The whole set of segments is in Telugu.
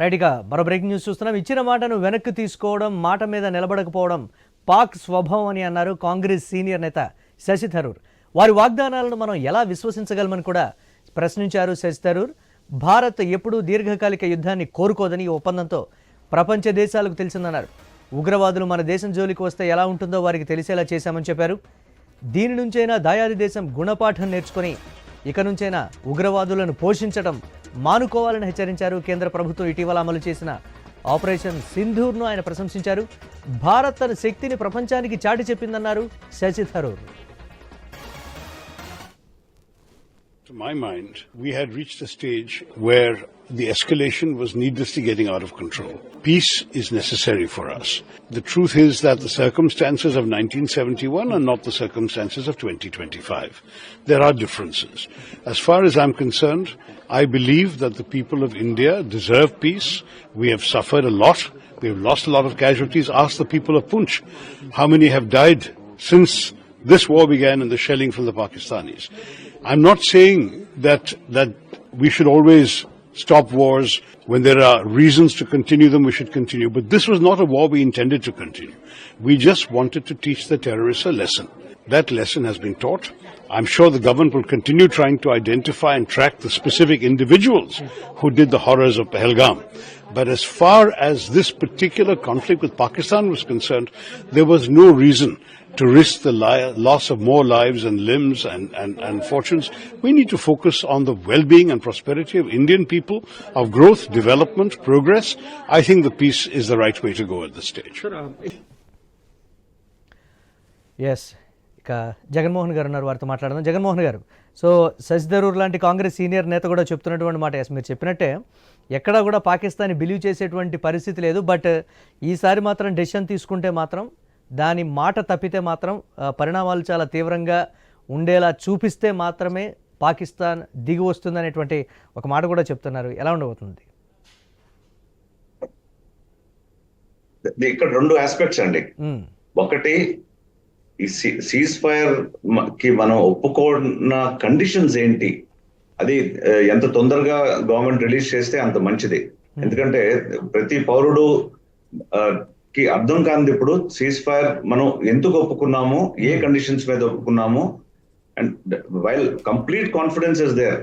రైట్ ఇక మరో బ్రేకింగ్ న్యూస్ చూస్తున్నాం. ఇచ్చిన మాటను వెనక్కి తీసుకోవడం మాట మీద నిలబడకపోవడం పాక్ స్వభావం అని అన్నారు కాంగ్రెస్ సీనియర్ నేత శశి థరూర్. వారి వాగ్దానాలను మనం ఎలా విశ్వసించగలమని కూడా ప్రశ్నించారు శశి థరూర్. భారత్ ఎప్పుడూ దీర్ఘకాలిక యుద్ధాన్ని కోరుకోదని ఈ ఒప్పందంతో ప్రపంచ దేశాలకు తెలిసిందన్నారు. ఉగ్రవాదులు మన దేశం జోలికి వస్తే ఎలా ఉంటుందో వారికి తెలిసేలా చేశామని చెప్పారు. దీని నుంచైనా దాయాది దేశం గుణపాఠం నేర్చుకొని ఇక నుంచైనా ఉగ్రవాదులను పోషించడం మానుకోవాలని హెచ్చరించారు కేంద్ర ప్రభుత్వం ఇటీవల అమలు చేసిన ఆపరేషన్ సింధూర్ను ఆయన ప్రశంసించారు. భారత్ తన శక్తిని ప్రపంచానికి చాటి చెప్పిందన్నారు Shashi Tharoor. To my mind, we had reached a stage where the escalation was needlessly getting out of control. Peace is necessary for us. The truth is that the circumstances of 1971 are not the circumstances of 2025. There are differences. As far as I'm concerned, I believe that the people of India deserve peace. We have suffered a lot. We have lost a lot of casualties. Ask the people of Punch how many have died since this war began and the shelling from the Pakistanis. I'm not saying that that we should always stop wars when there are reasons to continue them. We should continue, but this was not a war we intended to continue. We just wanted to teach the terrorists a lesson. That lesson has been taught. I'm sure the government will continue trying to identify and track the specific individuals who did the horrors of Pahalgam. But as far as this particular conflict with Pakistan was concerned, there was no reason to risk the li- loss of more lives and limbs and, and, and fortunes. We need to focus on the well-being and prosperity of Indian people, of growth, development, progress. I think the peace is the right way to go at this stage. Yes ఇక జగన్మోహన్ గారు ఉన్నారు వారితో మాట్లాడదాం జగన్మోహన్ గారు సో శశి థరూర్ లాంటి కాంగ్రెస్ సీనియర్ నేత కూడా చెప్తున్నటువంటి మాట ఎస్ మీరు చెప్పినట్టే ఎక్కడా కూడా పాకిస్తాన్ బిలీవ్ చేసేటువంటి పరిస్థితి లేదు బట్ ఈసారి మాత్రం డెసిషన్ తీసుకుంటే మాత్రం దాని మాట తప్పితే మాత్రం పరిణామాలు చాలా తీవ్రంగా ఉండేలా చూపిస్తే మాత్రమే పాకిస్తాన్ దిగి వస్తుందనేటువంటి ఒక మాట కూడా చెప్తున్నారు. ఎలా ఉండబోతుంది? ఇక్కడ రెండు ఆస్పెక్ట్స్ అండి. ఒకటి ఈ సీజ్ ఫైర్కి మనం ఒప్పుకున్న కండిషన్స్ ఏంటి? అది ఎంత తొందరగా గవర్నమెంట్ రిలీజ్ చేస్తే అంత మంచిది. ఎందుకంటే ప్రతి పౌరుడు కి అర్థం కానిది ఇప్పుడు సీజ్ ఫైర్ మనం ఎందుకు ఒప్పుకున్నాము ఏ కండిషన్స్ మీద ఒప్పుకున్నాము and while complete confidence is there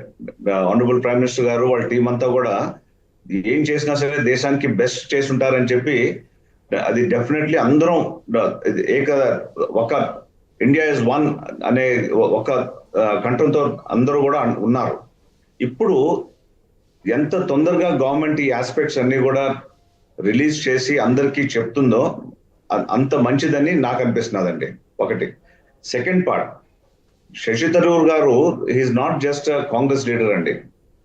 honourable prime minister గారు వాళ్ళ టీం అంతా కూడా ఏం చేసినా సరే దేశానికి బెస్ట్ చేసి ఉంటారని చెప్పి అది డెఫినెట్లీ అందరం ఏక ఒక ఇండియా ఇస్ వన్ అనే ఒక కంఠంతో అందరూ కూడా ఉన్నారు. ఇప్పుడు ఎంత తొందరగా గవర్నమెంట్ ఈ ఆస్పెక్ట్స్ అన్ని కూడా రిలీజ్ చేసి అందరికీ చెప్తుందో అంత మంచిదని నాకు అనిపిస్తున్నదండి. ఒకటి. Second part. శశి థరూర్ గారు he's not just Congress leader అండి.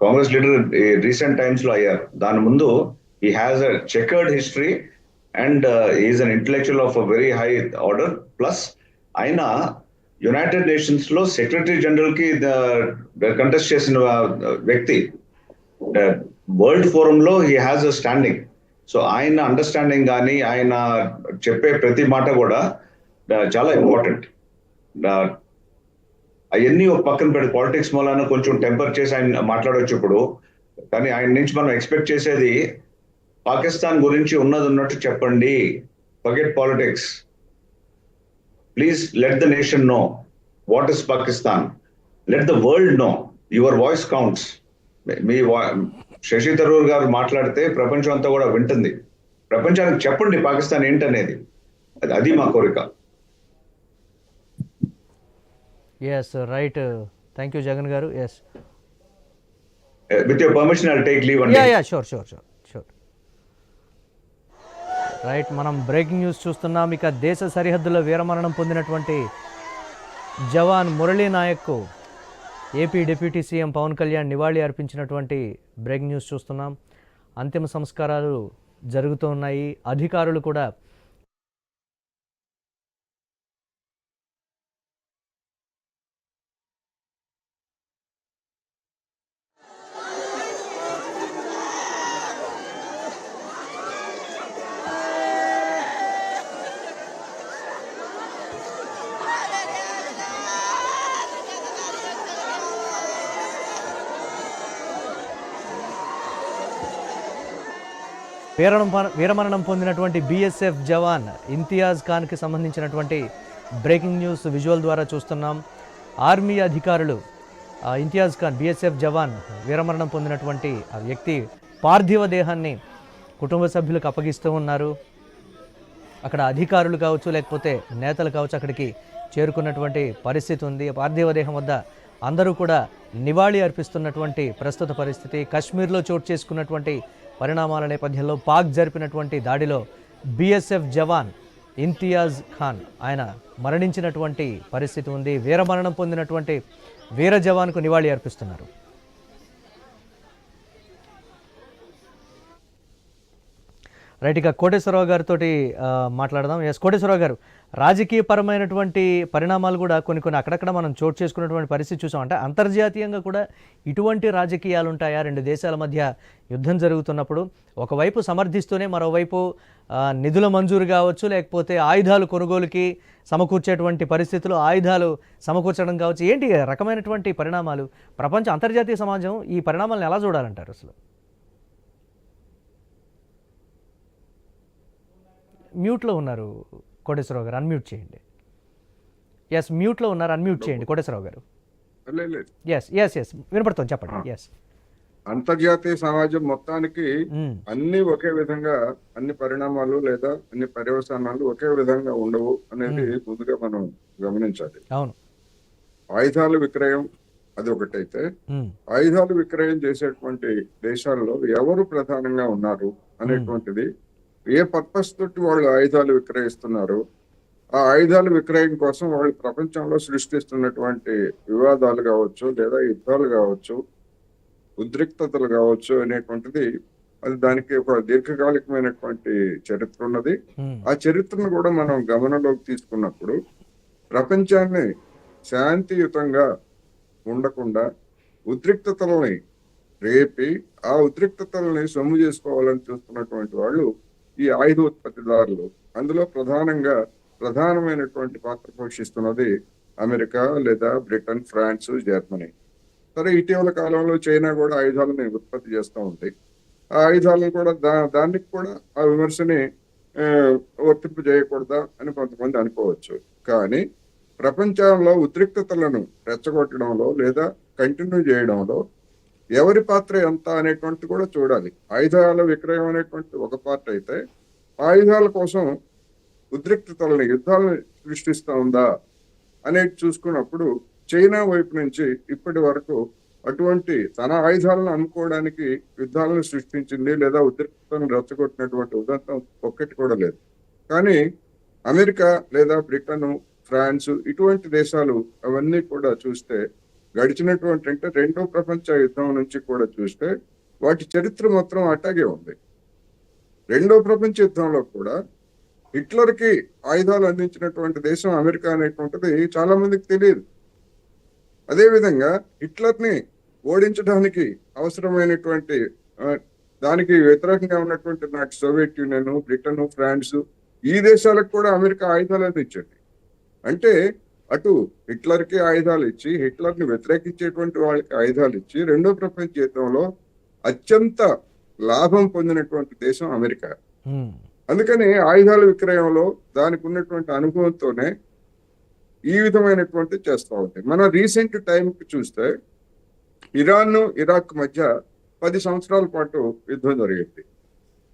కాంగ్రెస్ లీడర్ రీసెంట్ టైమ్స్లో అయ్యారు. దాని ముందు he has a chequered history and is an intellectual of a very high order plus ఆయన యునైటెడ్ నేషన్స్లో సెక్రటరీ జనరల్కి uh, కంటెస్ట్ చేసిన వ్యక్తి. Uh, వరల్డ్ ఫోరం లో he has a standing so ఆయన అండర్స్టాండింగ్ కానీ ఆయన చెప్పే ప్రతి మాట కూడా చాలా ఇంపార్టెంట్ అవన్నీ ఒక పక్కన పెట్టి పాలిటిక్స్ మూలాన కొంచెం టెంపర్ చేసి ఆయన మాట్లాడవచ్చు ఇప్పుడు. కానీ ఆయన నుంచి మనం ఎక్స్పెక్ట్ చేసేది పాకిస్తాన్ గురించి ఉన్నది ఉన్నట్టు చెప్పండి. Forget politics please let the nation know what is Pakistan let the world know your voice counts మీ శశి థరూర్ గారు మాట్లాడితే ప్రపంచం అంతా కూడా వింటుంది. ప్రపంచానికి చెప్పండి పాకిస్తాన్ ఏంటనేది. అది- అది మా కోరిక. Yes right thank you Jagan గారు. Yes with your permission I take leave అండి yeah yeah sure sure sure sure right మనం బ్రేకింగ్ న్యూస్ చూస్తున్నాం. ఇక దేశ సరిహద్దులో వీరమరణం పొందినటువంటి జవాన్ Murali నాయక్కు AP deputy CM Pawan Kalyan నివాళి అర్పించినటువంటి బ్రేకింగ్ న్యూస్ చూస్తున్నాం. అంతిమ సంస్కారాలు జరుగుతూ ఉన్నాయి. అధికారులు కూడా వీరణం వీరమరణం పొందినటువంటి బీఎస్ఎఫ్ జవాన్ ఇంతియాజ్ ఖాన్కి సంబంధించినటువంటి బ్రేకింగ్ న్యూస్ విజువల్ ద్వారా చూస్తున్నాం. ఆర్మీ అధికారులు ఇంతియాజ్ ఖాన్ బీఎస్ఎఫ్ జవాన్ వీరమరణం పొందినటువంటి ఆ వ్యక్తి పార్థివ దేహాన్ని కుటుంబ సభ్యులకు అప్పగిస్తూ ఉన్నారు. అక్కడ అధికారులు కావచ్చు లేకపోతే నేతలు కావచ్చు అక్కడికి చేరుకున్నటువంటి పరిస్థితి ఉంది. పార్థివ దేహం వద్ద అందరూ కూడా నివాళి అర్పిస్తున్నటువంటి ప్రస్తుత పరిస్థితి. కశ్మీర్లో చోటు చేసుకున్నటువంటి పరిణామాల నేపథ్యంలో పాక్ జరిపినటువంటి దాడిలో బీఎస్ఎఫ్ జవాన్ ఇంతియాజ్ ఖాన్ ఆయన మరణించినటువంటి పరిస్థితి ఉంది. వీరమరణం పొందినటువంటి వీర జవాన్కు నివాళి అర్పిస్తున్నారు. రైట్ ఇక కోటేశ్వరరావు గారితో మాట్లాడదాం. ఎస్ కోటేశ్వరరావు గారు రాజకీయపరమైనటువంటి పరిణామాలు కూడా కొన్ని కొన్ని అక్కడక్కడ మనం చోటు చేసుకున్నటువంటి పరిస్థితి చూసాం. అంటే అంతర్జాతీయంగా కూడా ఇటువంటి రాజకీయాలు ఉంటాయా రెండు దేశాల మధ్య యుద్ధం జరుగుతున్నప్పుడు ఒకవైపు సమర్థిస్తూనే మరోవైపు నిధుల మంజూరు కావచ్చు లేకపోతే ఆయుధాలు కొనుగోలుకి సమకూర్చేటువంటి పరిస్థితులు ఆయుధాలు సమకూర్చడం కావచ్చు. ఏంటి రకమైనటువంటి పరిణామాలు? ప్రపంచ అంతర్జాతీయ సమాజం ఈ పరిణామాలను ఎలా చూడాలంటారు అసలు? మ్యూట్లో ఉన్నారు కోటేశ్వరరావు గారు అన్మ్యూట్ చేయండి. ఎస్ మ్యూట్లో ఉన్నారు అన్మ్యూట్ చేయండి కోటేశ్వరరావు గారు. ఎస్ ఎస్ ఎస్ వినపడుతుంది చెప్పండి. ఎస్ అంతర్జాతీయ సమాజం మొత్తానికి అన్ని ఒకే విధంగా అన్ని పరిణామాలు లేదా అన్ని పర్యవసానాలు ఒకే విధంగా ఉండవు అనేది ముందుగా మనం గమనించాలి. అవును. ఆయుధాల విక్రయం అది ఒకటైతే మ్మ్. ఆయుధాలు విక్రయం చేసేటువంటి దేశాల్లో ఎవరు ప్రధానంగా ఉన్నారు అనేటువంటిది ఏ పర్పస్ తోటి వాళ్ళు ఆయుధాలు విక్రయిస్తున్నారు ఆ ఆయుధాల విక్రయం కోసం వాళ్ళు ప్రపంచంలో సృష్టిస్తున్నటువంటి వివాదాలు కావచ్చు లేదా యుద్ధాలు కావచ్చు ఉద్రిక్తతలు కావచ్చు అనేటువంటిది అది దానికి ఒక దీర్ఘకాలికమైనటువంటి చరిత్ర ఉన్నది. ఆ చరిత్రను కూడా మనం గమనంలోకి తీసుకున్నప్పుడు ప్రపంచాన్ని శాంతియుతంగా ఉండకుండా ఉద్రిక్తతలని రేపి ఆ ఉద్రిక్తతలని సొమ్ము చేసుకోవాలని చూస్తున్నటువంటి వాళ్ళు ఈ ఆయుధ ఉత్పత్తిదారులు అందులో ప్రధానంగా ప్రధానమైనటువంటి పాత్ర పోషిస్తున్నది అమెరికా లేదా బ్రిటన్ ఫ్రాన్స్ జర్మనీ. సరే ఇటీవల కాలంలో చైనా కూడా ఆయుధాలను ఉత్పత్తి చేస్తూ ఉంది. ఆ ఆయుధాలను కూడా దా దానికి కూడా ఆ విమర్శని వర్తింపు చేయకూడదా అని కొంతమంది అనుకోవచ్చు. కానీ ప్రపంచంలో ఉద్రిక్తతలను రెచ్చగొట్టడంలో లేదా కంటిన్యూ చేయడంలో ఎవరి పాత్ర ఎంత అనేటువంటిది కూడా చూడాలి. ఆయుధాల విక్రయం అనేటువంటి ఒక పార్ట్ అయితే ఆయుధాల కోసం ఉద్రిక్తతలని యుద్ధాలను సృష్టిస్తా ఉందా అనేది చూసుకున్నప్పుడు చైనా వైపు నుంచి ఇప్పటి వరకు అటువంటి తన ఆయుధాలను అమ్ముకోవడానికి యుద్ధాలను సృష్టించింది లేదా ఉద్రిక్తతను రెచ్చగొట్టినటువంటి ఉదంతం ఒక్కటి కూడా లేదు. కానీ అమెరికా లేదా బ్రిటన్ ఫ్రాన్స్ ఇటువంటి దేశాలు అవన్నీ కూడా చూస్తే గడిచినటువంటి అంటే రెండో ప్రపంచ యుద్ధం నుంచి కూడా చూస్తే వాటి చరిత్ర మాత్రం అట్టాగే ఉంది. రెండో ప్రపంచ యుద్ధంలో కూడా హిట్లర్కి ఆయుధాలు అందించినటువంటి దేశం అమెరికా అనేటువంటిది చాలా మందికి తెలియదు. అదేవిధంగా హిట్లర్ని ఓడించడానికి అవసరమైనటువంటి దానికి వ్యతిరేకంగా ఉన్నటువంటి నాటి సోవియట్ యూనియన్ బ్రిటన్ ఫ్రాన్స్ ఈ దేశాలకు కూడా అమెరికా ఆయుధాలు అందించండి అంటే అటు హిట్లర్కి ఆయుధాలు ఇచ్చి హిట్లర్ని వ్యతిరేకించేటువంటి వాళ్ళకి ఆయుధాలు ఇచ్చి రెండో ప్రపంచ యుద్ధంలో అత్యంత లాభం పొందినటువంటి దేశం అమెరికా. అందుకని ఆయుధాల విక్రయంలో దానికి ఉన్నటువంటి అనుభవంతోనే ఈ విధమైనటువంటి చేస్తూ ఉంటాయి మన రీసెంట్ టైంకి చూస్తే ఇరాన్ ఇరాక్ మధ్య పది సంవత్సరాల పాటు యుద్ధం జరిగింది.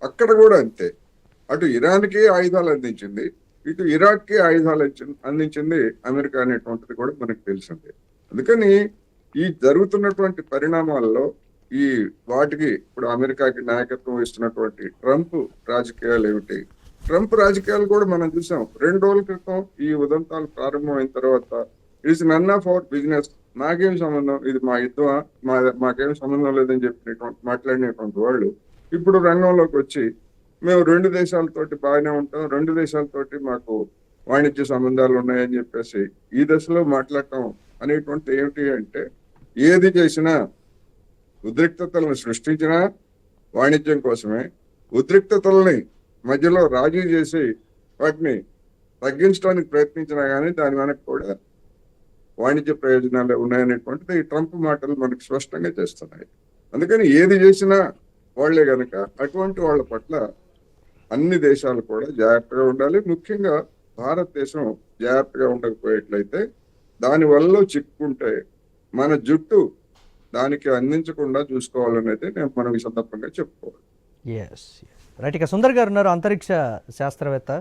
అక్కడ కూడా అంతే. అటు ఇరాన్కి ఆయుధాలు అందించింది ఇటు ఇరాక్కి ఆయుధాలు అందించింది అమెరికా అనేటువంటిది కూడా మనకు తెలిసింది. అందుకని ఈ జరుగుతున్నటువంటి పరిణామాల్లో ఈ వాటికి ఇప్పుడు అమెరికాకి నాయకత్వం ఇస్తున్నటువంటి ట్రంప్ రాజకీయాలు ఏమిటి? ట్రంప్ రాజకీయాలు కూడా మనం చూసాం. రెండు రోజుల క్రితం ఈ ఉదంతాలు ప్రారంభమైన తర్వాత it's none of our business. నాకేం సంబంధం? ఇది మా యుద్ధమా? మా మాకేం సంబంధం లేదని చెప్పినటువంటి మాట్లాడినటువంటి వాళ్ళు ఇప్పుడు రంగంలోకి వచ్చి మేము రెండు దేశాలతోటి బాగానే ఉంటాం రెండు దేశాలతోటి మాకు వాణిజ్య సంబంధాలు ఉన్నాయని చెప్పేసి ఈ దశలో మాట్లాడటం అనేటువంటి ఏమిటి అంటే ఏది చేసినా ఉద్రిక్తతలను సృష్టించినా వాణిజ్యం కోసమే. ఉద్రిక్తతల్ని మధ్యలో రాజీ చేసి వాటిని తగ్గించడానికి ప్రయత్నించినా కానీ దాని వెనక కూడా వాణిజ్య ప్రయోజనాలు ఉన్నాయనేటువంటిది ఈ ట్రంప్ మాటలు మనకు స్పష్టంగా చేస్తున్నాయి. అందుకని ఏది చేసినా వాళ్ళే గనక అటువంటి వాళ్ళ పట్ల అన్ని దేశాలు కూడా జాగ్రత్తగా ఉండాలి. ముఖ్యంగా భారతదేశం జాగ్రత్తగా ఉండకపోయేట్లయితే దాని వల్ల చిక్కుంటే మన జుట్టు దానికి అందించకుండా చూసుకోవాలని అయితే నేను మనం ఈ సందర్భంగా చెప్పుకోవాలి. ఎస్ రైట్ ఇక సుందర్ గారు ఉన్నారు అంతరిక్ష శాస్త్రవేత్త.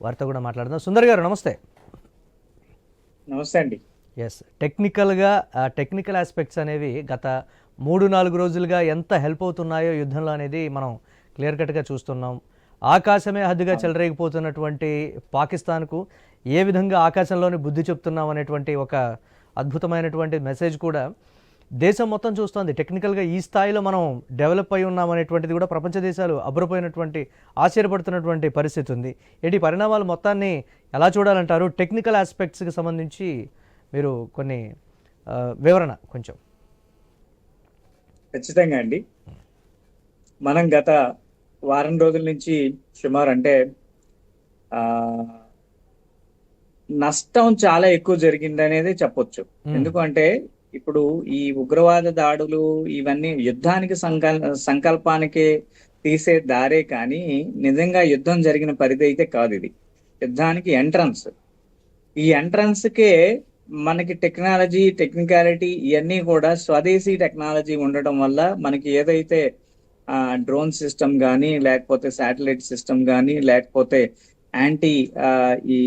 వారితో కూడా మాట్లాడదాం. సుందర్ గారు నమస్తే. నమస్తే అండి. ఎస్ టెక్నికల్గా టెక్నికల్ ఆస్పెక్ట్స్ అనేవి గత మూడు నాలుగు రోజులుగా ఎంత హెల్ప్ అవుతున్నాయో యుద్ధంలో అనేది మనం క్లియర్ కట్గా చూస్తున్నాం. ఆకాశమే హద్దుగా చెలరేగిపోతున్నటువంటి పాకిస్తాన్కు ఏ విధంగా ఆకాశంలోని బుద్ధి చెప్తున్నాం అనేటువంటి ఒక అద్భుతమైనటువంటి మెసేజ్ కూడా దేశం మొత్తం చూస్తోంది. టెక్నికల్గా ఈ స్థాయిలో మనం డెవలప్ అయి ఉన్నాం అనేటువంటిది కూడా ప్రపంచ దేశాలు అబ్బురపోయినటువంటి ఆశ్చర్యపడుతున్నటువంటి పరిస్థితి ఉంది. ఏంటి పరిణామాలు మొత్తాన్ని ఎలా చూడాలంటారు? టెక్నికల్ ఆస్పెక్ట్స్కి సంబంధించి మీరు కొన్ని వివరణ కొంచెం. ఖచ్చితంగా అండి. మనం గత వారం రోజుల నుంచి సుమారు అంటే ఆ నష్టం చాలా ఎక్కువ జరిగింది అనేది చెప్పొచ్చు. ఎందుకంటే ఇప్పుడు ఈ ఉగ్రవాద దాడులు ఇవన్నీ యుద్ధానికి సంకల్ సంకల్పానికి తీసే దారే కానీ నిజంగా యుద్ధం జరిగిన పరిధి అయితే కాదు ఇది. యుద్ధానికి ఎంట్రన్స్. ఈ ఎంట్రన్స్ కే మనకి టెక్నాలజీ టెక్నికాలిటీ ఇవన్నీ కూడా స్వదేశీ టెక్నాలజీ ఉండటం వల్ల మనకి ఏదైతే డ్రోన్ సిస్టమ్ కానీ లేకపోతే శాటిలైట్ సిస్టమ్ కానీ లేకపోతే యాంటీ ఈ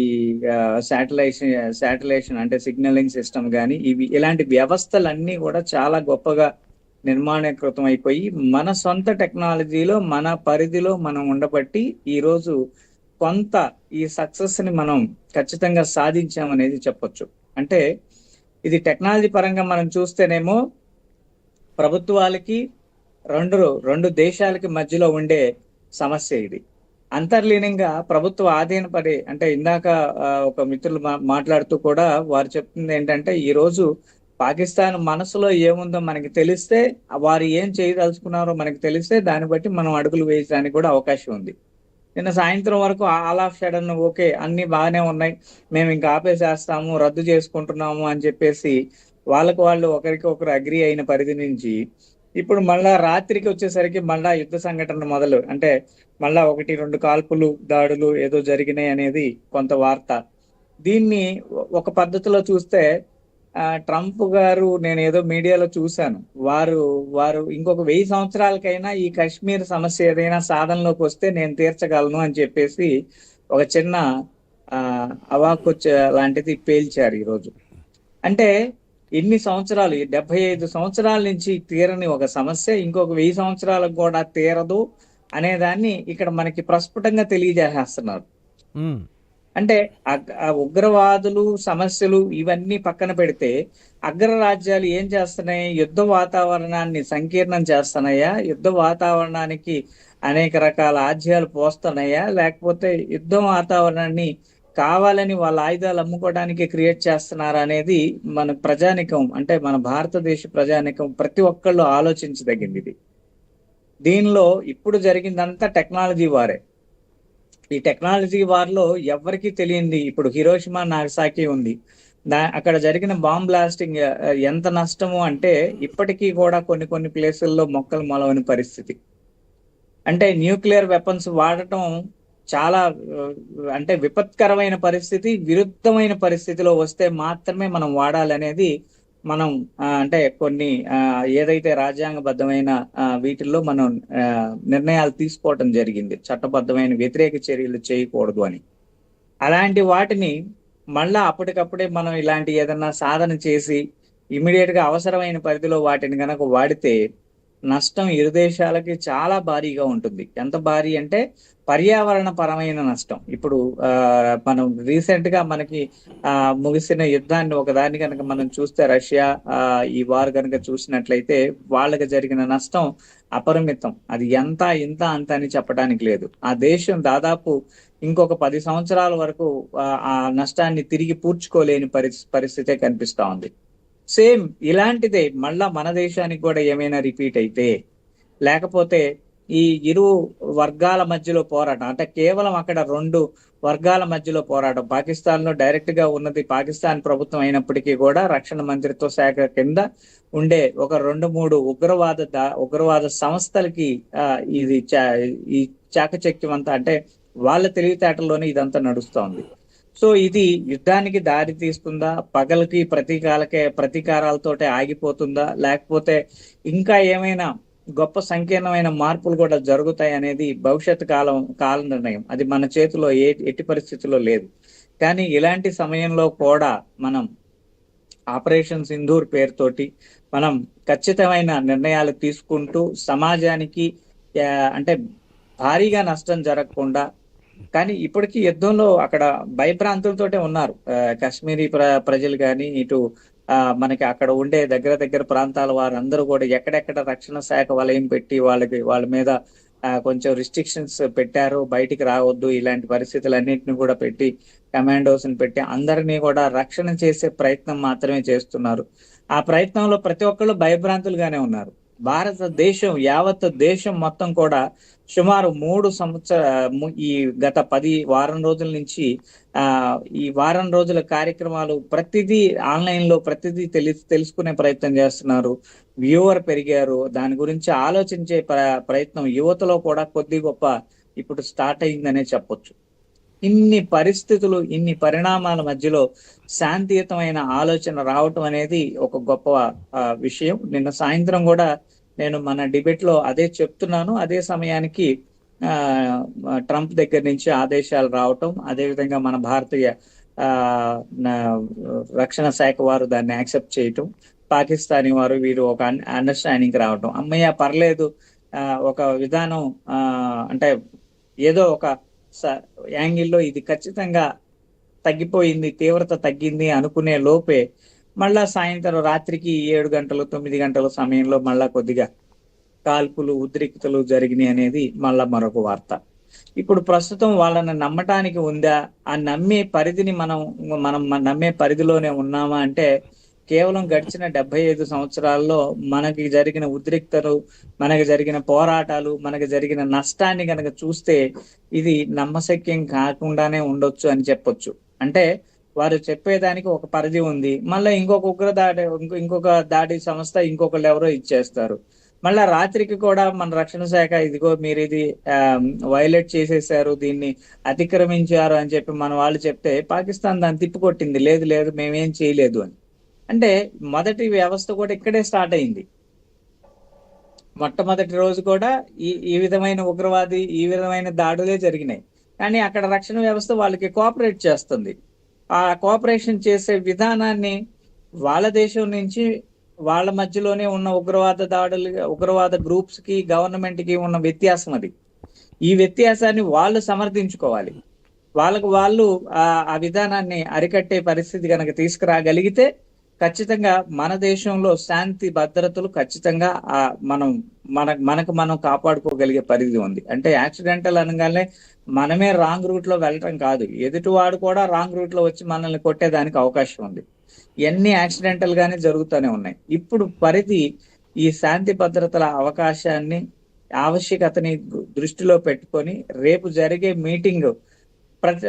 శాటిలైషన్ శాటిలైషన్ అంటే సిగ్నలింగ్ సిస్టమ్ కానీ ఇవి ఇలాంటి వ్యవస్థలన్నీ కూడా చాలా గొప్పగా నిర్మాణీకృతం అయిపోయి మన సొంత టెక్నాలజీలో మన పరిధిలో మనం ఉండబట్టి ఈ రోజు కొంత ఈ సక్సెస్ని మనం ఖచ్చితంగా సాధించామనేది చెప్పొచ్చు. అంటే ఇది టెక్నాలజీ పరంగా మనం చూస్తేనేమో ప్రభుత్వాలకి రెండు రెండు దేశాలకి మధ్యలో ఉండే సమస్య ఇది. అంతర్లీనంగా ప్రభుత్వ ఆధీనపడి అంటే ఇందాక ఒక మిత్రులు మా- మాట్లాడుతూ కూడా వారు చెప్తుంది ఏంటంటే ఈ రోజు పాకిస్తాన్ మనసులో ఏముందో మనకి తెలిస్తే వారు ఏం చేయదలుచుకున్నారో మనకి తెలిస్తే దాన్ని బట్టి మనం అడుగులు వేయడానికి కూడా అవకాశం ఉంది. నిన్న సాయంత్రం వరకు ఆల్ ఆఫ్ షడన్ ఓకే అన్ని బాగానే ఉన్నాయి. మేము ఇంకా ఆపేసేస్తాము రద్దు చేసుకుంటున్నాము అని చెప్పేసి వాళ్ళకు వాళ్ళు ఒకరికి ఒకరు అగ్రి అయిన పరిధి నుంచి ఇప్పుడు మళ్ళా రాత్రికి వచ్చేసరికి మళ్ళా యుద్ధ సంఘటన మొదలు. అంటే మళ్ళా ఒకటి రెండు కాల్పులు దాడులు ఏదో జరిగినాయి అనేది కొంత వార్త. దీన్ని ఒక పద్ధతిలో చూస్తే ట్రంప్ గారు నేను ఏదో మీడియాలో చూశాను. వారు వారు ఇంకొక వెయ్యి సంవత్సరాలకైనా ఈ కశ్మీర్ సమస్య ఏదైనా సాధనలోకి వస్తే నేను తీర్చగలను అని చెప్పేసి ఒక చిన్న ఆ అవాకొచ్చ లాంటిది పేల్చారు ఈరోజు. అంటే ఇన్ని సంవత్సరాలు? ఈ డెబ్బై ఐదు సంవత్సరాల నుంచి తీరని ఒక సమస్య ఇంకొక వెయ్యి సంవత్సరాలకు కూడా తీరదు అనే దాన్ని ఇక్కడ మనకి ప్రస్ఫుటంగా తెలియజేసేస్తున్నారు. అంటే ఉగ్రవాదులు సమస్యలు ఇవన్నీ పక్కన పెడితే అగ్రరాజ్యాలు ఏం చేస్తున్నాయి? యుద్ధ వాతావరణాన్ని సంకీర్ణం చేస్తున్నాయా? యుద్ధ వాతావరణానికి అనేక రకాల ఆజ్యాలు పోస్తున్నాయా? లేకపోతే యుద్ధ వాతావరణాన్ని కావాలని వాళ్ళ ఆయుధాలు అమ్ముకోవడానికి క్రియేట్ చేస్తున్నారు అనేది మన ప్రజానికం అంటే మన భారతదేశ ప్రజానికం ప్రతి ఒక్కళ్ళు ఆలోచించదగింది ఇది. దీనిలో ఇప్పుడు జరిగిందంతా టెక్నాలజీ వారే. ఈ టెక్నాలజీ వారిలో ఎవరికి తెలియంది ఇప్పుడు హిరోషిమా నాగసాకి ఉంది. దా అక్కడ జరిగిన బాంబ్ బ్లాస్టింగ్ ఎంత నష్టము అంటే ఇప్పటికీ కూడా కొన్ని కొన్ని ప్లేసుల్లో మొక్కలు మొలవని పరిస్థితి. అంటే న్యూక్లియర్ వెపన్స్ వాడటం చాలా అంటే విపత్కరమైన పరిస్థితి విరుద్ధమైన పరిస్థితిలో వస్తే మాత్రమే మనం వాడాలనేది మనం అంటే కొన్ని ఏదైతే రాజ్యాంగబద్ధమైన వీటిల్లో మనం నిర్ణయాలు తీసుకోవటం జరిగింది. చట్టబద్ధమైన వ్యతిరేక చర్యలు చేయకూడదు అని. అలాంటి వాటిని మళ్ళా అప్పటికప్పుడే మనం ఇలాంటి ఏదన్నా సాధన చేసి ఇమీడియట్గా అవసరమైన పరిధిలో వాటిని కనుక వాడితే నష్టం ఇరు దేశాలకి చాలా భారీగా ఉంటుంది. ఎంత భారీ అంటే పర్యావరణ పరమైన నష్టం. ఇప్పుడు ఆ, మనం రీసెంట్గా మనకి ఆ ముగిసిన యుద్ధాన్ని ఒకదాన్ని కనుక మనం చూస్తే రష్యా ఆ ఈ వార్ కనుక చూసినట్లయితే వాళ్ళకి జరిగిన నష్టం అపరిమితం. అది ఎంత ఇంత అంత అని చెప్పడానికి లేదు. ఆ దేశం దాదాపు ఇంకొక పది సంవత్సరాల వరకు ఆ, ఆ నష్టాన్ని తిరిగి పూడ్చుకోలేని పరిస్థితి పరిస్థితే కనిపిస్తా ఉంది. సేమ్ ఇలాంటిదే మళ్ళా మన దేశానికి కూడా ఏమైనా రిపీట్ అయితే లేకపోతే ఈ ఇరు వర్గాల మధ్యలో పోరాటం అంటే కేవలం అక్కడ రెండు వర్గాల మధ్యలో పోరాటం పాకిస్తాన్లో డైరెక్ట్గా ఉన్నది పాకిస్తాన్ ప్రభుత్వం అయినప్పటికీ కూడా రక్షణ మంత్రిత్వ శాఖ కింద ఉండే ఒక రెండు మూడు ఉగ్రవాద ఉగ్రవాద సంస్థలకి ఇది చా- ఈ చాకచక్యం అంతా అంటే వాళ్ళ తెలివితేటల్లోనే ఇదంతా నడుస్తోంది. సో ఇది యుద్ధానికి దారి తీస్తుందా? పగలకి ప్రతీకాలకే ప్రతీకారాలతోటే ఆగిపోతుందా? లేకపోతే ఇంకా ఏమైనా గొప్ప సంకీర్ణమైన మార్పులు కూడా జరుగుతాయి అనేది భవిష్యత్ కాలం కాల నిర్ణయం. అది మన చేతిలో ఏ ఎట్టి పరిస్థితుల్లో లేదు. కానీ ఇలాంటి సమయంలో కూడా మనం ఆపరేషన్ సింధూర్ పేరుతోటి మనం ఖచ్చితమైన నిర్ణయాలు తీసుకుంటూ సమాజానికి అంటే భారీగా నష్టం జరగకుండా కానీ ఇప్పటికీ యుద్ధంలో అక్కడ భయభ్రాంతులతోటే ఉన్నారు. కాశ్మీరీ ప్ర ప్రజలు కానీ ఇటు మనకి అక్కడ ఉండే దగ్గర దగ్గర ప్రాంతాల వారందరూ కూడా ఎక్కడెక్కడ రక్షణ శాఖ వలయం పెట్టి వాళ్ళకి వాళ్ళ మీద కొంచెం రిస్ట్రిక్షన్స్ పెట్టారు. బయటికి రావద్దు. ఇలాంటి పరిస్థితులన్నింటినీ కూడా పెట్టి కమాండోస్ని పెట్టి అందరినీ కూడా రక్షణ చేసే ప్రయత్నం మాత్రమే చేస్తున్నారు. ఆ ప్రయత్నంలో ప్రతి ఒక్కళ్ళు భయభ్రాంతులుగానే ఉన్నారు. భారతదేశం యావత్ దేశం మొత్తం కూడా సుమారు మూడు సంవత్సర ము- ఈ గత పది వారం రోజుల నుంచి ఆ ఈ వారం రోజుల కార్యక్రమాలు ప్రతిదీ ఆన్లైన్లో ప్రతిదీ తెలి తెలుసుకునే ప్రయత్నం చేస్తున్నారు. వ్యూవర్ పెరిగారు. దాని గురించి ఆలోచించే ప్ర- ప్రయత్నం యువతలో కూడా కొద్ది గొప్ప ఇప్పుడు స్టార్ట్ అయిందనే చెప్పొచ్చు. ఇన్ని పరిస్థితులు ఇన్ని పరిణామాల మధ్యలో శాంతియుతమైన ఆలోచన రావటం అనేది ఒక గొప్ప విషయం. నిన్న సాయంత్రం కూడా నేను మన డిబేట్లో అదే చెప్తున్నాను. అదే సమయానికి ట్రంప్ దగ్గర నుంచి ఆదేశాలు రావటం అదేవిధంగా మన భారతీయ రక్షణ శాఖ వారు దాన్ని యాక్సెప్ట్ చేయటం పాకిస్తానీ వారు వీరు ఒక అండర్స్టాండింగ్ రావటం. అమ్మయ్య పర్లేదు. ఒక విధానం అంటే ఏదో ఒక స- యాంగిల్లో ఇది ఖచ్చితంగా తగ్గిపోయింది తీవ్రత తగ్గింది అనుకునే లోపే మళ్ళా సాయంత్రం రాత్రికి ఏడు గంటలు తొమ్మిది గంటల సమయంలో మళ్ళా కొద్దిగా కాల్పులు ఉద్రిక్తలు జరిగినాయి అనేది మళ్ళా మరొక వార్త. ఇప్పుడు ప్రస్తుతం వాళ్ళని నమ్మటానికి ఉందా? ఆ నమ్మే పరిధిని మనం మనం నమ్మే పరిధిలోనే ఉన్నామా అంటే కేవలం గడిచిన డెబ్బై ఐదు సంవత్సరాల్లో మనకి జరిగిన ఉద్రిక్తలు మనకి జరిగిన పోరాటాలు మనకి జరిగిన నష్టాన్ని కనుక చూస్తే ఇది నమ్మశక్యం కాకుండానే ఉండొచ్చు అని చెప్పొచ్చు. అంటే వారు చెప్పేదానికి ఒక పరిధి ఉంది. మళ్ళీ ఇంకొక ఉగ్ర దాడి ఇంకొక దాడి సంస్థ ఇంకొకళ్ళు ఎవరో ఇచ్చేస్తారు. మళ్ళా రాత్రికి కూడా మన రక్షణ శాఖ ఇదిగో మీరు ఇది వైలేట్ చేసేసారు దీన్ని అతిక్రమించారు అని చెప్పి మన వాళ్ళు చెప్తే పాకిస్తాన్ దాన్ని తిప్పికొట్టింది. లేదు లేదు మేమేం చేయలేదు అని. అంటే మొదటి వ్యవస్థ కూడా ఇక్కడే స్టార్ట్ అయింది. మొట్టమొదటి రోజు కూడా ఈ ఈ విధమైన ఉగ్రవాది ఈ విధమైన దాడులే జరిగినాయి. కానీ అక్కడ రక్షణ వ్యవస్థ వాళ్ళకి కోఆపరేట్ చేస్తుంది. ఆ కోఆపరేషన్ చేసే విధానాన్ని వాళ్ళ దేశం నుంచి వాళ్ళ మధ్యలోనే ఉన్న ఉగ్రవాద దాడులు ఉగ్రవాద గ్రూప్స్కి గవర్నమెంట్కి ఉన్న వ్యత్యాసం అది. ఈ వ్యత్యాసాన్ని వాళ్ళు సమర్థించుకోవాలి. వాళ్ళకు వాళ్ళు ఆ ఆ విధానాన్ని అరికట్టే పరిస్థితి కనుక తీసుకురాగలిగితే ఖచ్చితంగా మన దేశంలో శాంతి భద్రతలు ఖచ్చితంగా ఆ మనం మన మనకు మనం కాపాడుకోగలిగే పరిధి ఉంది. అంటే యాక్సిడెంటల్ అనగానే మనమే రాంగ్ రూట్లో వెళ్ళటం కాదు. ఎదుటివాడు కూడా రాంగ్ రూట్లో వచ్చి మనల్ని కొట్టేదానికి అవకాశం ఉంది. ఎన్ని యాక్సిడెంటల్ గానే జరుగుతూనే ఉన్నాయి. ఇప్పుడు పరిధి ఈ శాంతి భద్రతల అవకాశాన్ని ఆవశ్యకతని దృష్టిలో పెట్టుకొని రేపు జరిగే మీటింగ్ ప్రతి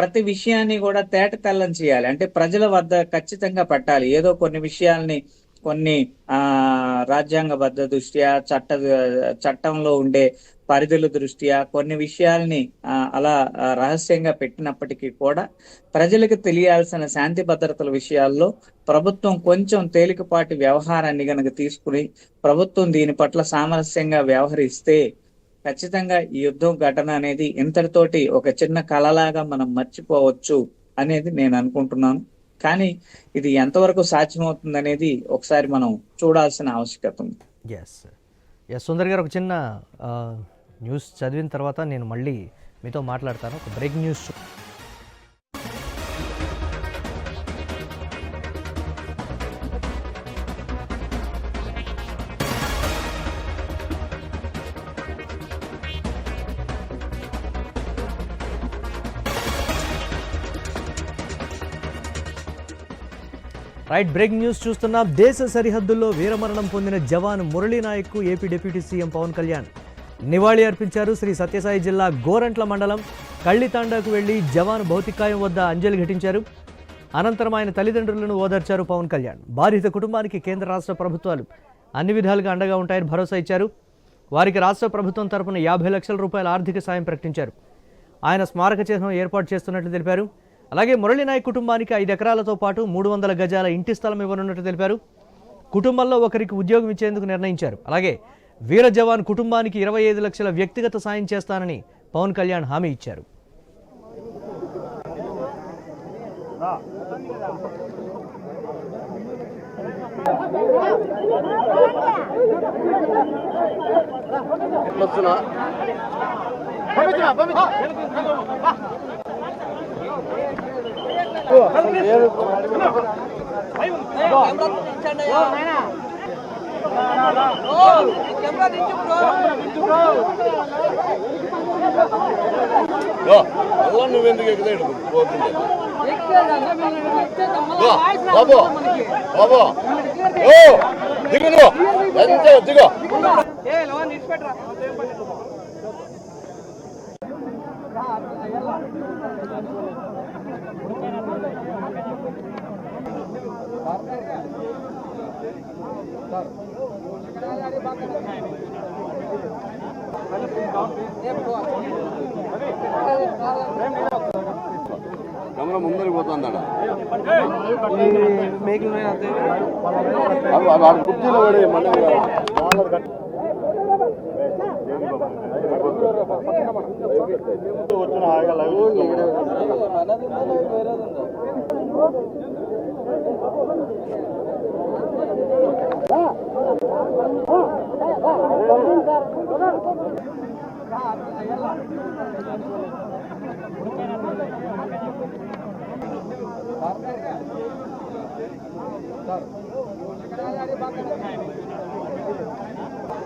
ప్రతి విషయాన్ని కూడా తేట తెల్లం చేయాలి. అంటే ప్రజల వద్ద ఖచ్చితంగా పెట్టాలి. ఏదో కొన్ని విషయాల్ని కొన్ని ఆ రాజ్యాంగబద్ధ దృష్ట్యా చట్ట చట్టంలో ఉండే పరిధుల దృష్ట్యా కొన్ని విషయాల్ని అలా రహస్యంగా పెట్టినప్పటికీ కూడా ప్రజలకు తెలియాల్సిన శాంతి భద్రతల విషయాల్లో ప్రభుత్వం కొంచెం తేలికపాటి వ్యవహారాన్ని గనక తీసుకుని ప్రభుత్వం దీని పట్ల సామరస్యంగా వ్యవహరిస్తే ఖచ్చితంగా ఈ యుద్ధం ఘటన అనేది ఇంతటితోటి ఒక చిన్న కళలాగా మనం మర్చిపోవచ్చు అనేది నేను అనుకుంటున్నాను. కానీ ఇది ఎంతవరకు సాధ్యమవుతుంది అనేది ఒకసారి మనం చూడాల్సిన ఆవశ్యకత ఉంది. ఎస్ ఎస్ సుందర్ గారు ఒక చిన్న న్యూస్ చదివిన తర్వాత నేను మళ్ళీ మీతో మాట్లాడతాను. ఒక break news right breaking news చూస్తున్నాం. దేశ సరిహద్దుల్లో వీరమరణం పొందిన జవాన్ Murali Nayak AP deputy CM Pawan Kalyan నివాళి అర్పించారు. శ్రీ సత్యసాయి జిల్లా గోరంట్ల మండలం కళ్ళితాండాకు వెళ్ళి జవాన్ భౌతికాయం వద్ద అంజలి ఘటించారు. అనంతరం ఆయన తల్లిదండ్రులను ఓదార్చారు పవన్ కళ్యాణ్. బాధిత కుటుంబానికి కేంద్ర రాష్ట్ర ప్రభుత్వాలు అన్ని విధాలుగా అండగా ఉంటాయని భరోసా ఇచ్చారు. వారికి రాష్ట్ర ప్రభుత్వం తరపున యాభై లక్షల రూపాయల ఆర్థిక సాయం ప్రకటించారు. ఆయన స్మారక చిహ్నం ఏర్పాటు చేస్తున్నట్లు తెలిపారు. అలాగే మురళీనాయక్ కుటుంబానికి ఐదు ఎకరాలతో పాటు మూడు వందల గజాల ఇంటి స్థలం ఇవ్వనున్నట్టు తెలిపారు. కుటుంబంలో ఒకరికి ఉద్యోగం ఇచ్చేందుకు నిర్ణయించారు. అలాగే వీర జవాన్ కుటుంబానికి ఇరవై ఐదు లక్షల వ్యక్తిగత సాయం చేస్తానని పవన్ కళ్యాణ్ హామీ ఇచ్చారు. నువ్వెందుకు ఎక్కలేడు పోతుంది బాబు. దిగు నువ్వు ఎంత దిగు. కెమెరా ముందరికి పోతుందడ వాడు కుర్చీలో పడి మన వచ్చిన హాయిగా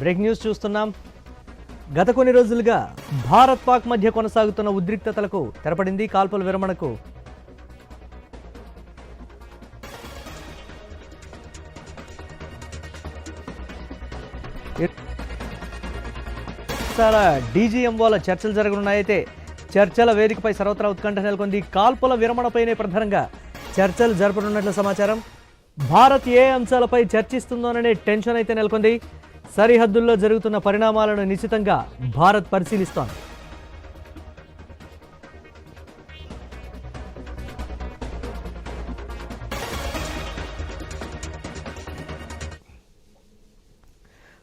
బ్రేక్ న్యూస్ చూస్తున్నాం. గత కొన్ని రోజులుగా భారత్ పాక్ మధ్య కొనసాగుతున్న ఉద్రిక్తతలకు తెరపడింది కాల్పుల విరమణకు. డీజీఎంఓల చర్చలు జరగనున్నాయైతే చర్చల వేదికపై సర్వత్రా ఉత్కంఠ నెలకొంది. కాల్పుల విరమణపైనే ప్రధానంగా చర్చలు జరపనున్నట్లు సమాచారం. భారత్ ఏ అంశాలపై చర్చిస్తుందోననే టెన్షన్ అయితే నెలకొంది. సరిహద్దుల్లో జరుగుతున్న పరిణామాలను నిశ్చితంగా భారత్ పరిశీలిస్తోంది.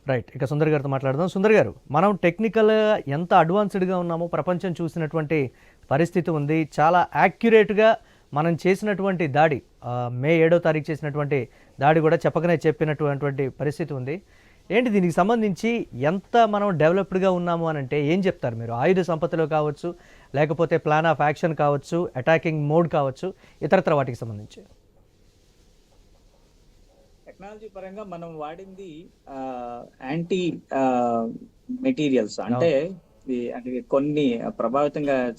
రైట్ ఇక సుందర్ గారితో మాట్లాడదాం. సుందర్ గారు మనం టెక్నికల్ ఎంత అడ్వాన్స్డ్గా ఉన్నామో ప్రపంచం చూసినటువంటి పరిస్థితి ఉంది. చాలా యాక్యురేట్గా మనం చేసినటువంటి దాడి మే ఏడో తారీఖు చేసినటువంటి దాడి కూడా చెప్పకనే చెప్పినటువంటి పరిస్థితి ఉంది. ఏంటి దీనికి సంబంధించి ఎంత మనం డెవలప్డ్గా ఉన్నాము అని అంటే ఏం చెప్తారు మీరు? ఆయుధ సంపత్తిలో కావచ్చు లేకపోతే ప్లాన్ ఆఫ్ యాక్షన్ కావచ్చు అటాకింగ్ మోడ్ కావచ్చు ఇతరత్ర వాటికి సంబంధించి. టెక్నాలజీ పరంగా మనం వాడింది యాంటీ మెటీరియల్స్. అంటే ఈ- అంటే కొన్ని ప్రభావితంగా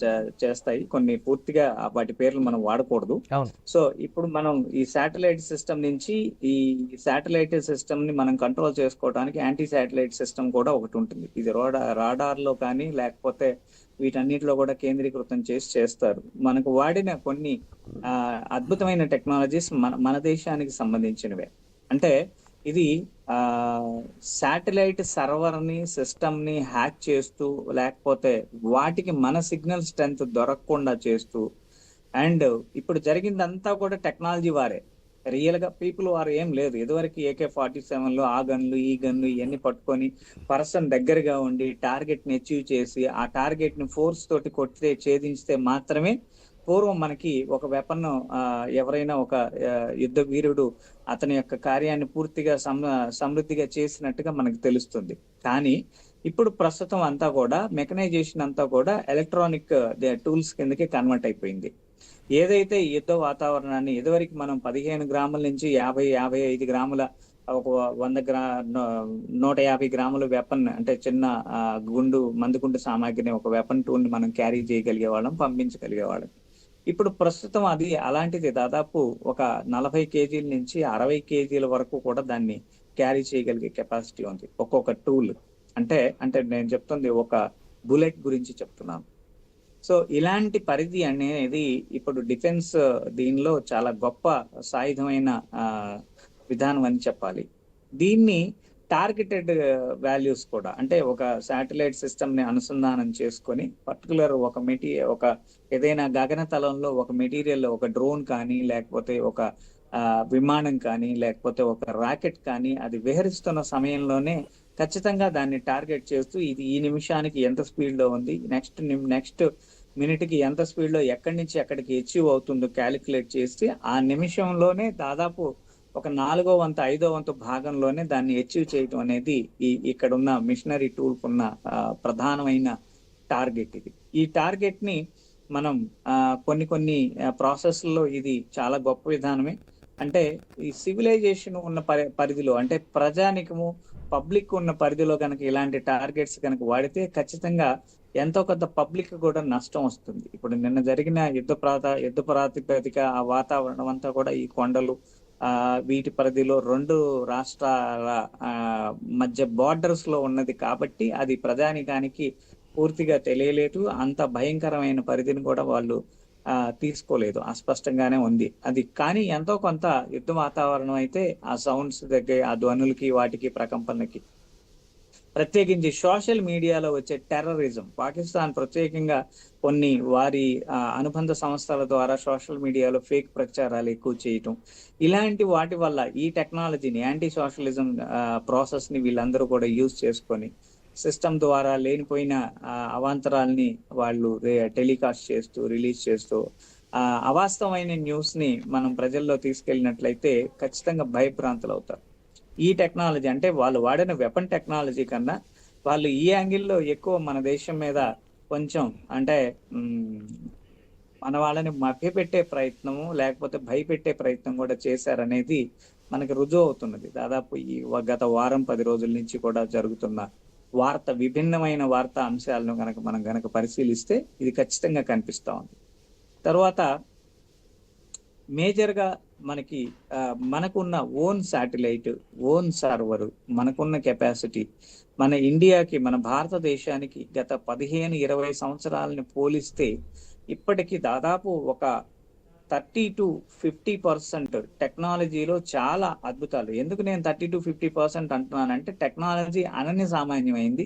చేస్తాయి. కొన్ని పూర్తిగా వాటి పేర్లు మనం వాడకూడదు. సో ఇప్పుడు మనం ఈ శాటిలైట్ సిస్టమ్ నుంచి ఈ శాటిలైట్ సిస్టమ్ని మనం కంట్రోల్ చేసుకోవడానికి యాంటీ శాటిలైట్ సిస్టమ్ కూడా ఒకటి ఉంటుంది. ఇది రోడా రాడార్లో కానీ లేకపోతే వీటన్నిటిలో కూడా కేంద్రీకృతం చేసి చేస్తారు. మనకు వాడిన కొన్ని ఆ, అద్భుతమైన టెక్నాలజీస్ మన మన దేశానికి సంబంధించినవే. అంటే ఇది శాటిలైట్ సర్వర్ని సిస్టమ్ని హ్యాక్ చేస్తూ లేకపోతే వాటికి మన సిగ్నల్ స్ట్రెంత్ దొరకకుండా చేస్తూ అండ్ ఇప్పుడు జరిగిందంతా కూడా టెక్నాలజీ వారే. రియల్గా పీపుల్ వారు ఏం లేదు. ఇదివరకు ఏకే ఫార్టీ సెవెన్లు ఆ గన్లు ఈ గన్లు ఇవన్నీ పట్టుకొని పర్సన్ దగ్గరగా ఉండి టార్గెట్ని అచీవ్ చేసి ఆ టార్గెట్ని ఫోర్స్ తోటి కొట్టితే ఛేదించితే మాత్రమే పూర్వం మనకి ఒక వెపన్ ఎవరైనా ఒక యుద్ధ వీరుడు అతని యొక్క కార్యాన్ని పూర్తిగా సమ సమృద్ధిగా చేసినట్టుగా మనకు తెలుస్తుంది. కానీ ఇప్పుడు ప్రస్తుతం అంతా కూడా మెకనైజేషన్ అంతా కూడా ఎలక్ట్రానిక్ టూల్స్ కిందకి కన్వర్ట్ అయిపోయింది. ఏదైతే యుద్ధ వాతావరణాన్ని ఇదివరకు మనం పదిహేను గ్రాముల నుంచి యాభై యాభై ఐదు గ్రాముల ఒక వంద గ్రా నూట యాభై గ్రాముల వెపన్ అంటే చిన్న గుండు మందుగుండు సామాగ్రిని ఒక వెపన్ టూల్ని మనం క్యారీ చేయగలిగే వాళ్ళం పంపించగలిగే వాళ్ళం. ఇప్పుడు ప్రస్తుతం అది అలాంటిది దాదాపు ఒక నలభై కేజీల నుంచి అరవై కేజీల వరకు కూడా దాన్ని క్యారీ చేయగలిగే కెపాసిటీ ఉంది. ఒక్కొక్క టూల్. అంటే అంటే నేను చెప్తుంది ఒక బుల్లెట్ గురించి చెప్తున్నాను. సో ఇలాంటి పరిధి అనేది ఇప్పుడు డిఫెన్స్ దీనిలో చాలా గొప్ప సాయుధమైన విధానం అని చెప్పాలి. దీన్ని టార్గెటెడ్ వాల్యూస్ uh, కూడా. అంటే ఒక శాటిలైట్ సిస్టమ్ని అనుసంధానం చేసుకొని పర్టికులర్ ఒక మెటీ ఒక ఏదైనా గగనతలంలో ఒక మెటీరియల్ ఒక డ్రోన్ కానీ లేకపోతే ఒక విమానం కానీ లేకపోతే ఒక రాకెట్ కానీ అది విహరిస్తున్న సమయంలోనే ఖచ్చితంగా దాన్ని టార్గెట్ చేస్తూ ఇది ఈ నిమిషానికి ఎంత స్పీడ్లో ఉంది నెక్స్ట్ నెక్స్ట్ మినిట్కి ఎంత స్పీడ్లో ఎక్కడి నుంచి ఎక్కడికి అచీవ్ అవుతుందో క్యాలిక్యులేట్ చేసి ఆ నిమిషంలోనే దాదాపు ఒక నాలుగో వంత ఐదో వంతు భాగంలోనే దాన్ని అచీవ్ చేయటం అనేది ఈ ఇక్కడ ఉన్న మిషనరీ టూల్కు ఉన్న ప్రధానమైన టార్గెట్ ఇది. ఈ టార్గెట్ని మనం కొన్ని కొన్ని ప్రాసెస్లో ఇది చాలా గొప్ప విధానమే. అంటే ఈ సివిలైజేషన్ ఉన్న పరి పరిధిలో అంటే ప్రజానికము పబ్లిక్ ఉన్న పరిధిలో కనుక ఇలాంటి టార్గెట్స్ కనుక వాడితే ఖచ్చితంగా ఎంతో కొంత పబ్లిక్ కూడా నష్టం వస్తుంది. ఇప్పుడు నిన్న జరిగిన యుద్ధ ప్రాత యుద్ధ ప్రాతిపదిక ఆ వాతావరణం అంతా కూడా ఈ కొండలు వీటి పరిధిలో రెండు రాష్ట్రాల మధ్య బార్డర్స్లో ఉన్నది కాబట్టి అది ప్రజానికానికి పూర్తిగా తెలియలేదు. అంత భయంకరమైన పరిధిని కూడా వాళ్ళు తీసుకోలేదు. అస్పష్టంగానే ఉంది. అది కానీ ఎంతో కొంత యుద్ధ వాతావరణం అయితే ఆ సౌండ్స్ దగ్గర ఆ ధ్వనులకి వాటికి ప్రకంపనలకి ప్రత్యేకించి సోషల్ మీడియాలో వచ్చే టెర్రరిజం. పాకిస్తాన్ ప్రత్యేకంగా కొన్ని వారి అనుబంధ సంస్థల ద్వారా సోషల్ మీడియాలో ఫేక్ ప్రచారాలు ఎక్కువ చేయటం. ఇలాంటి వాటి వల్ల ఈ టెక్నాలజీని యాంటీ సోషలిజం ప్రాసెస్ని వీళ్ళందరూ కూడా యూజ్ చేసుకొని సిస్టమ్ ద్వారా లేనిపోయిన అవాంతరాల్ని వాళ్ళు టెలికాస్ట్ చేస్తూ రిలీజ్ చేస్తూ ఆ, అవాస్తవమైన న్యూస్ని మనం ప్రజల్లో తీసుకెళ్ళినట్లయితే ఖచ్చితంగా భయభ్రాంతులు అవుతారు ఈ టెక్నాలజీ అంటే వాళ్ళు వాడిన వెపన్ టెక్నాలజీ కన్నా వాళ్ళు ఈ యాంగిల్లో ఎక్కువ మన దేశం మీద కొంచెం అంటే మన వాళ్ళని మభ్యపెట్టే ప్రయత్నము లేకపోతే భయపెట్టే ప్రయత్నం కూడా చేశారనేది మనకి రుజువు అవుతున్నది. దాదాపు ఈ గత వారం పది రోజుల నుంచి కూడా జరుగుతున్న వార్త విభిన్నమైన వార్తా అంశాలను కనుక మనం కనుక పరిశీలిస్తే ఇది ఖచ్చితంగా కనిపిస్తా ఉంది. తర్వాత మేజర్గా మనకి మనకున్న ఓన్ శాటిలైట్ ఓన్ సర్వరు మనకున్న కెపాసిటీ మన ఇండియాకి మన భారతదేశానికి గత పదిహేను ఇరవై సంవత్సరాలని పోలిస్తే ఇప్పటికి దాదాపు ఒక థర్టీ టు ఫిఫ్టీ పర్సెంట్ టెక్నాలజీలో చాలా అద్భుతాలు. ఎందుకు నేను థర్టీ టు ఫిఫ్టీ పర్సెంట్ అంటున్నానంటే టెక్నాలజీ అనన్య సామాన్యమైంది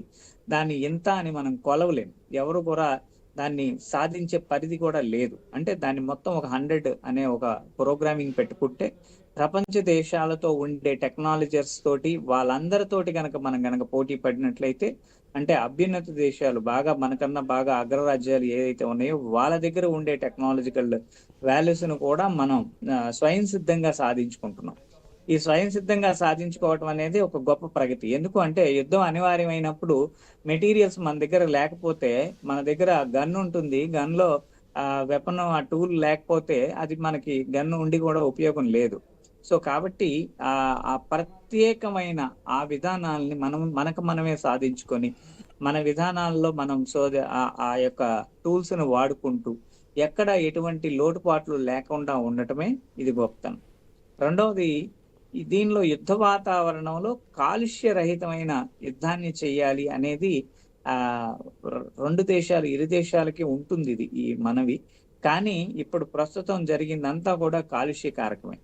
దాన్ని ఎంత అని మనం కొలవలేం. ఎవరు కూడా దాన్ని సాధించే పరిధి కూడా లేదు. అంటే దాన్ని మొత్తం ఒక హండ్రెడ్ అనే ఒక ప్రోగ్రామింగ్ పెట్టుకుంటే ప్రపంచ దేశాలతో ఉండే టెక్నాలజర్స్ తోటి వాళ్ళందరితోటి గనక మనం గనక పోటీ పడినట్లయితే అంటే అభ్యున్నత దేశాలు బాగా మనకన్నా బాగా అగ్రరాజ్యాలు ఏదైతే ఉన్నాయో వాళ్ళ దగ్గర ఉండే టెక్నాలజికల్ వాల్యూస్ను కూడా మనం స్వయం సిద్ధంగా సాధించుకుంటున్నాం. ఈ స్వయం సిద్ధంగా సాధించుకోవటం అనేది ఒక గొప్ప ప్రగతి. ఎందుకు అంటే యుద్ధం అనివార్యమైనప్పుడు మెటీరియల్స్ మన దగ్గర లేకపోతే మన దగ్గర గన్ ఉంటుంది. గన్లో ఆ వెపన్ ఆ టూల్ లేకపోతే అది మనకి గన్ ఉండి కూడా ఉపయోగం లేదు. సో కాబట్టి ఆ ఆ ప్రత్యేకమైన ఆ విధానాల్ని మనం మనకు మనమే సాధించుకొని మన విధానాల్లో మనం సోద ఆ- ఆ యొక్క టూల్స్ను వాడుకుంటూ ఎక్కడ ఎటువంటి లోటుపాట్లు లేకుండా ఉండటమే ఇది గొప్పతనం. రెండవది దీనిలో యుద్ధ వాతావరణంలో కాలుష్య రహితమైన యుద్ధాన్ని చేయాలి అనేది ఆ రెండు దేశాలు ఇరు దేశాలకి ఉంటుంది ఇది ఈ మనవి. కానీ ఇప్పుడు ప్రస్తుతం జరిగిందంతా కూడా కాలుష్య కారకమే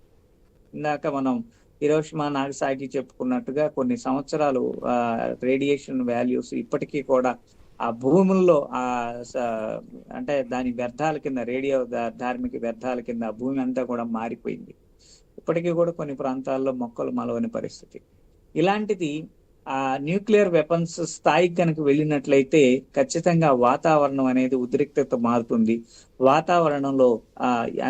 ఇందాక మనం హిరోషిమా నాగసాకి చెప్పుకున్నట్టుగా కొన్ని సంవత్సరాలు ఆ రేడియేషన్ వాల్యూస్ ఇప్పటికీ కూడా ఆ భూముల్లో ఆ అంటే దాని వ్యర్థాల కింద రేడియో ధార్మిక వ్యర్థాల కింద భూమి అంతా కూడా మారిపోయింది. ఇప్పటికీ కూడా కొన్ని ప్రాంతాల్లో మొక్కలు మలవని పరిస్థితి. ఇలాంటిది ఆ న్యూక్లియర్ వెపన్స్ స్థాయికి కనుక వెళ్ళినట్లయితే ఖచ్చితంగా వాతావరణం అనేది ఉద్రిక్తత మారుతుంది. వాతావరణంలో ఆ